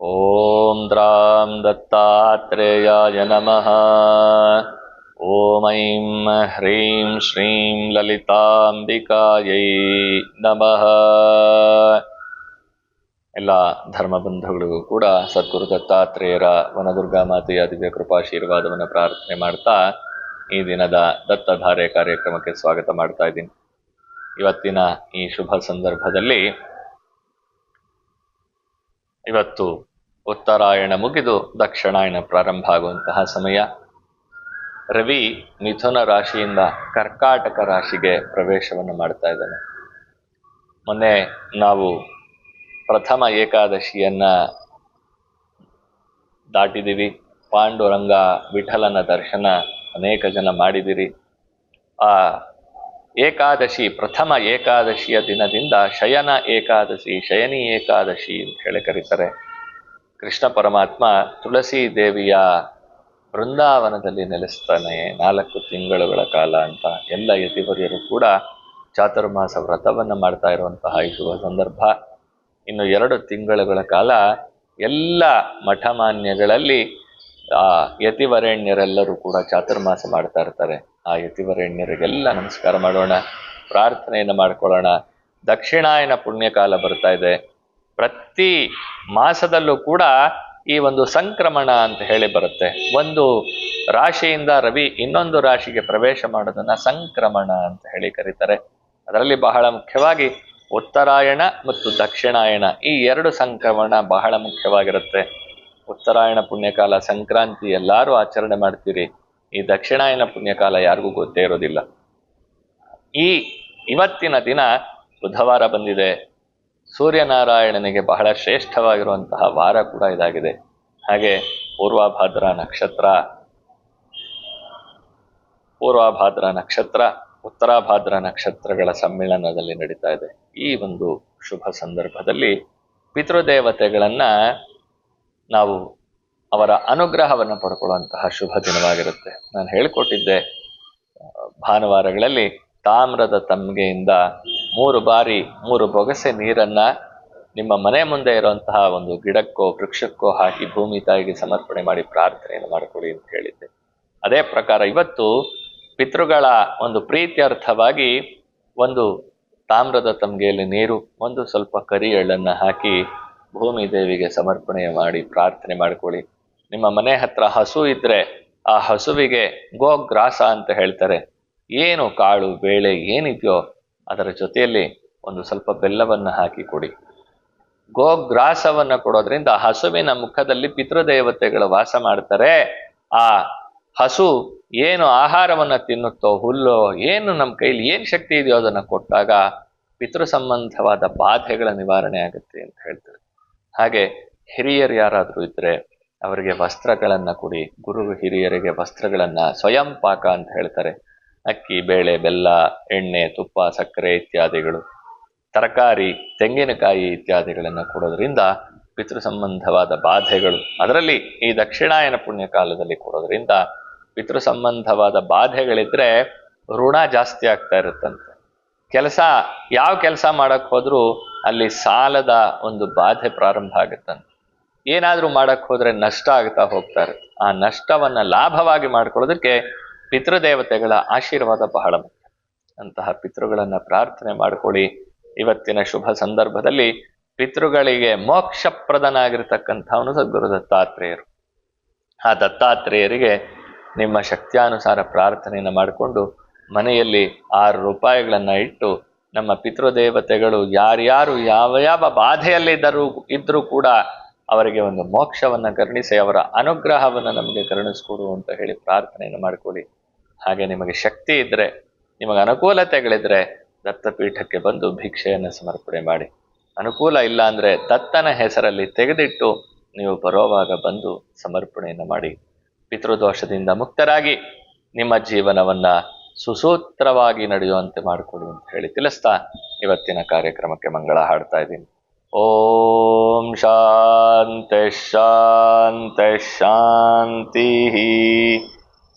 ॐ द्रां दत्तात्रेयाय नमः ॐ ऐं ह्रीं श्रीं ಲಲಿತಾಂಬಿಕಾಯೈ ನಮಃ ಎಲ್ಲ ಧರ್ಮಬಂಧುಗಳಿಗೂ ಕೂಡ ಸದ್ಗುರು ದತ್ತಾತ್ರೇಯರ ವನದುರ್ಗಾ ಮಾತೆಯ ದಿವ್ಯ ಕೃಪಾಶೀರ್ವಾದವನ್ನು ಪ್ರಾರ್ಥನೆ ಮಾಡ್ತಾ ಈ ದಿನದ ದತ್ತಧಾರೆ ಕಾರ್ಯಕ್ರಮಕ್ಕೆ ಸ್ವಾಗತ ಮಾಡ್ತಾ ಇದ್ದೀನಿ ಇವತ್ತಿನ ಈ ಶುಭ ಸಂದರ್ಭದಲ್ಲಿ ಇವತ್ತು ಉತ್ತರಾಯಣ ಮುಗಿದು ದಕ್ಷಿಣಾಯಣ ಪ್ರಾರಂಭ ಆಗುವಂತಹ ಸಮಯ. ರವಿ ಮಿಥುನ ರಾಶಿಯಿಂದ ಕರ್ಕಾಟಕ ರಾಶಿಗೆ ಪ್ರವೇಶವನ್ನು ಮಾಡ್ತಾ ಇದ್ದಾನೆ. ಮೊನ್ನೆ ನಾವು ಪ್ರಥಮ ಏಕಾದಶಿಯನ್ನ ದಾಟಿದಿವಿ ಪಾಂಡುರಂಗ ವಿಠಲನ ದರ್ಶನ ಅನೇಕ ಜನ ಮಾಡಿದಿರಿ ಆ ಏಕಾದಶಿ, ಪ್ರಥಮ ಏಕಾದಶಿಯ ದಿನದಿಂದ ಶಯನ ಏಕಾದಶಿ, ಶಯನಿ ಏಕಾದಶಿ ಅಂತ ಹೇಳಿ ಕರೀತಾರೆ. ಕೃಷ್ಣ ಪರಮಾತ್ಮ ತುಳಸಿ ದೇವಿಯ ಬೃಂದಾವನದಲ್ಲಿ ನೆಲೆಸ್ತಾನೆ ನಾಲ್ಕು ತಿಂಗಳುಗಳ ಕಾಲ ಅಂತ ಎಲ್ಲ ಯತಿವರ್ಯರು ಕೂಡ ಚಾತುರ್ಮಾಸ ವ್ರತವನ್ನು ಮಾಡ್ತಾ ಇರುವಂತಹ ಈ ಶುಭ ಸಂದರ್ಭ. ಇನ್ನು ಎರಡು ತಿಂಗಳುಗಳ ಕಾಲ ಎಲ್ಲ ಮಠಮಾನ್ಯಗಳಲ್ಲಿ, ಆ, ಯತಿವರೆಣ್ಯರೆಲ್ಲರೂ ಕೂಡ ಚಾತುರ್ಮಾಸ ಮಾಡ್ತಾ ಇರ್ತಾರೆ. ಆ ಯತಿವರೆಣ್ಯರಿಗೆಲ್ಲ ನಮಸ್ಕಾರ ಮಾಡೋಣ, ಪ್ರಾರ್ಥನೆಯನ್ನು ಮಾಡ್ಕೊಳ್ಳೋಣ. ದಕ್ಷಿಣಾಯನ ಪುಣ್ಯಕಾಲ ಬರ್ತಾ ಇದೆ. ಪ್ರತಿ ಮಾಸದಲ್ಲೂ ಕೂಡ ಈ ಒಂದು ಸಂಕ್ರಮಣ ಅಂತ ಹೇಳಿ ಬರುತ್ತೆ. ಒಂದು ರಾಶಿಯಿಂದ ರವಿ ಇನ್ನೊಂದು ರಾಶಿಗೆ ಪ್ರವೇಶ ಮಾಡೋದನ್ನ ಸಂಕ್ರಮಣ ಅಂತ ಹೇಳಿ ಕರೀತಾರೆ. ಅದರಲ್ಲಿ ಬಹಳ ಮುಖ್ಯವಾಗಿ ಉತ್ತರಾಯಣ ಮತ್ತು ದಕ್ಷಿಣಾಯಣ ಈ ಎರಡು ಸಂಕ್ರಮಣ ಬಹಳ ಮುಖ್ಯವಾಗಿರುತ್ತೆ. ಉತ್ತರಾಯಣ ಪುಣ್ಯಕಾಲ ಸಂಕ್ರಾಂತಿ ಎಲ್ಲರೂ ಆಚರಣೆ ಮಾಡ್ತೀರಿ. ಈ ದಕ್ಷಿಣಾಯನ ಪುಣ್ಯಕಾಲ ಯಾರಿಗೂ ಗೊತ್ತೇ ಇರೋದಿಲ್ಲ. ಈ ಇವತ್ತಿನ ದಿನ ಬುಧವಾರ ಬಂದಿದೆ. ಸೂರ್ಯನಾರಾಯಣನಿಗೆ ಬಹಳ ಶ್ರೇಷ್ಠವಾಗಿರುವಂತಹ ವಾರ ಕೂಡ ಇದಾಗಿದೆ. ಹಾಗೆ ಪೂರ್ವಭಾದ್ರ ನಕ್ಷತ್ರ ಪೂರ್ವಭಾದ್ರ ನಕ್ಷತ್ರ, ಉತ್ತರಾಭಾದ್ರ ನಕ್ಷತ್ರಗಳ ಸಮ್ಮೇಳನದಲ್ಲಿ ನಡೀತಾ ಇದೆ. ಈ ಒಂದು ಶುಭ ಸಂದರ್ಭದಲ್ಲಿ ಪಿತೃದೇವತೆಗಳನ್ನ ನಾವು ಅವರ ಅನುಗ್ರಹವನ್ನು ಪಡ್ಕೊಳ್ಳುವಂತಹ ಶುಭ ದಿನವಾಗಿರುತ್ತೆ. ನಾನು ಹೇಳಿಕೊಟ್ಟಿದ್ದೆ, ಭಾನುವಾರಗಳಲ್ಲಿ ತಾಮ್ರದ ತಮ್ಗೆಯಿಂದ ಮೂರು ಬಾರಿ ಮೂರು ಬೊಗಸೆ ನೀರನ್ನ ನಿಮ್ಮ ಮನೆ ಮುಂದೆ ಇರುವಂತಹ ಒಂದು ಗಿಡಕ್ಕೋ ವೃಕ್ಷಕ್ಕೋ ಹಾಕಿ ಭೂಮಿ ತಾಯಿಗೆ ಸಮರ್ಪಣೆ ಮಾಡಿ ಪ್ರಾರ್ಥನೆಯನ್ನು ಮಾಡಿಕೊಡಿ ಅಂತ ಹೇಳಿದ್ದೆ. ಅದೇ ಪ್ರಕಾರ ಇವತ್ತು ಪಿತೃಗಳ ಒಂದು ಪ್ರೀತ್ಯರ್ಥವಾಗಿ ಒಂದು ತಾಮ್ರದ ತಮ್ಗೆಯಲ್ಲಿ ನೀರು, ಒಂದು ಸ್ವಲ್ಪ ಕರಿ ಎಳ್ಳನ್ನು ಹಾಕಿ ಭೂಮಿ ದೇವಿಗೆ ಸಮರ್ಪಣೆ ಮಾಡಿ ಪ್ರಾರ್ಥನೆ ಮಾಡ್ಕೊಳ್ಳಿ. ನಿಮ್ಮ ಮನೆ ಹತ್ರ ಹಸು ಇದ್ರೆ ಆ ಹಸುವಿಗೆ ಗೋಗ್ರಾಸ ಅಂತ ಹೇಳ್ತಾರೆ. ಏನು ಕಾಳು, ಬೇಳೆ ಏನಿದೆಯೋ ಅದರ ಜೊತೆಯಲ್ಲಿ ಒಂದು ಸ್ವಲ್ಪ ಬೆಲ್ಲವನ್ನು ಹಾಕಿ ಕೊಡಿ. ಗೋಗ್ರಾಸವನ್ನು ಕೊಡೋದ್ರಿಂದ ಹಸುವಿನ ಮುಖದಲ್ಲಿ ಪಿತೃದೇವತೆಗಳು ವಾಸ ಮಾಡ್ತಾರೆ. ಆ ಹಸು ಏನು ಆಹಾರವನ್ನ ತಿನ್ನುತ್ತೋ, ಹುಲ್ಲೋ, ಏನು ನಮ್ಮ ಕೈಲಿ ಏನು ಶಕ್ತಿ ಇದೆಯೋ ಅದನ್ನ ಕೊಟ್ಟಾಗ ಪಿತೃ ಸಂಬಂಧವಾದ ಬಾಧೆಗಳ ನಿವಾರಣೆ ಆಗುತ್ತೆ ಅಂತ ಹೇಳ್ತಾರೆ. ಹಾಗೆ ಹಿರಿಯರು ಯಾರಾದರೂ ಇದ್ದರೆ ಅವರಿಗೆ ವಸ್ತ್ರಗಳನ್ನು ಕೊಡಿ. ಗುರು ಹಿರಿಯರಿಗೆ ವಸ್ತ್ರಗಳನ್ನು ಸ್ವಯಂ ಪಾಕ ಅಂತ ಹೇಳ್ತಾರೆ. ಅಕ್ಕಿ, ಬೇಳೆ, ಬೆಲ್ಲ, ಎಣ್ಣೆ, ತುಪ್ಪ, ಸಕ್ಕರೆ ಇತ್ಯಾದಿಗಳು, ತರಕಾರಿ, ತೆಂಗಿನಕಾಯಿ ಇತ್ಯಾದಿಗಳನ್ನು ಕೊಡೋದ್ರಿಂದ ಪಿತೃ ಸಂಬಂಧವಾದ ಬಾಧೆಗಳು. ಅದರಲ್ಲಿ ಈ ದಕ್ಷಿಣಾಯನ ಪುಣ್ಯ ಕಾಲದಲ್ಲಿ ಕೊಡೋದ್ರಿಂದ ಪಿತೃ ಸಂಬಂಧವಾದ ಬಾಧೆಗಳಿದ್ರೆ ಋಣ ಜಾಸ್ತಿ ಆಗ್ತಾ ಇರುತ್ತಂತೆ. ಕೆಲಸ, ಯಾವ ಕೆಲಸ ಮಾಡಕ್ ಹೋದ್ರೂ ಅಲ್ಲಿ ಸಾಲದ ಒಂದು ಬಾಧೆ ಪ್ರಾರಂಭ ಆಗುತ್ತಂತೆ. ಏನಾದ್ರೂ ಮಾಡಕ್ ಹೋದ್ರೆ ನಷ್ಟ ಆಗ್ತಾ ಹೋಗ್ತಾ ಇರುತ್ತೆ. ಆ ನಷ್ಟವನ್ನ ಲಾಭವಾಗಿ ಮಾಡ್ಕೊಳ್ಳೋದಕ್ಕೆ ಪಿತೃದೇವತೆಗಳ ಆಶೀರ್ವಾದ ಬಹಳ ಮುಖ್ಯ. ಅಂತಹ ಪಿತೃಗಳನ್ನ ಪ್ರಾರ್ಥನೆ ಮಾಡ್ಕೊಳ್ಳಿ. ಇವತ್ತಿನ ಶುಭ ಸಂದರ್ಭದಲ್ಲಿ ಪಿತೃಗಳಿಗೆ ಮೋಕ್ಷಪ್ರದನಾಗಿರ್ತಕ್ಕಂಥವನು ಸದ್ಗುರು ದತ್ತಾತ್ರೇಯರು. ಆ ದತ್ತಾತ್ರೇಯರಿಗೆ ನಿಮ್ಮ ಶಕ್ತಿಯಾನುಸಾರ ಪ್ರಾರ್ಥನೆಯನ್ನು ಮಾಡಿಕೊಂಡು ಮನೆಯಲ್ಲಿ ಆರು ರೂಪಾಯಿಗಳನ್ನು ಇಟ್ಟು ನಮ್ಮ ಪಿತೃದೇವತೆಗಳು ಯಾರ್ಯಾರು ಯಾವ ಯಾವ ಬಾಧೆಯಲ್ಲಿದ್ದರೂ ಇದ್ದರೂ ಕೂಡ ಅವರಿಗೆ ಒಂದು ಮೋಕ್ಷವನ್ನ ಕರುಣಿಸಿ, ಅವರ ಅನುಗ್ರಹವನ್ನು ನಮಗೆ ಕರುಣಿಸ್ಕೊಡು ಅಂತ ಹೇಳಿ ಪ್ರಾರ್ಥನೆಯನ್ನು ಮಾಡಿಕೊಡಿ ಹಾಗೆ ನಿಮಗೆ ಶಕ್ತಿ ಇದ್ರೆ, ನಿಮಗೆ ಅನುಕೂಲತೆಗಳಿದ್ರೆ ದತ್ತಪೀಠಕ್ಕೆ ಬಂದು ಭಿಕ್ಷೆಯನ್ನು ಸಮರ್ಪಣೆ ಮಾಡಿ. ಅನುಕೂಲ ಇಲ್ಲ ಅಂದ್ರೆ ದತ್ತನ ಹೆಸರಲ್ಲಿ ತೆಗೆದಿಟ್ಟು ನೀವು ಬರೋವಾಗ ಬಂದು ಸಮರ್ಪಣೆಯನ್ನು ಮಾಡಿ. ಪಿತೃದೋಷದಿಂದ ಮುಕ್ತರಾಗಿ ನಿಮ್ಮ ಜೀವನವನ್ನ ಸುಸೂತ್ರವಾಗಿ ನಡೆಯುವಂತೆ ಮಾಡಿಕೊಡಿ ಅಂತ ಹೇಳಿ ತಿಳಿಸ್ತಾ ಇವತ್ತಿನ ಕಾರ್ಯಕ್ರಮಕ್ಕೆ ಮಂಗಳ ಹಾಡ್ತಾ ಇದ್ದೀನಿ. ಓಂ ಶಾಂತಿ ಶಾಂತ ಶಾಂತಿ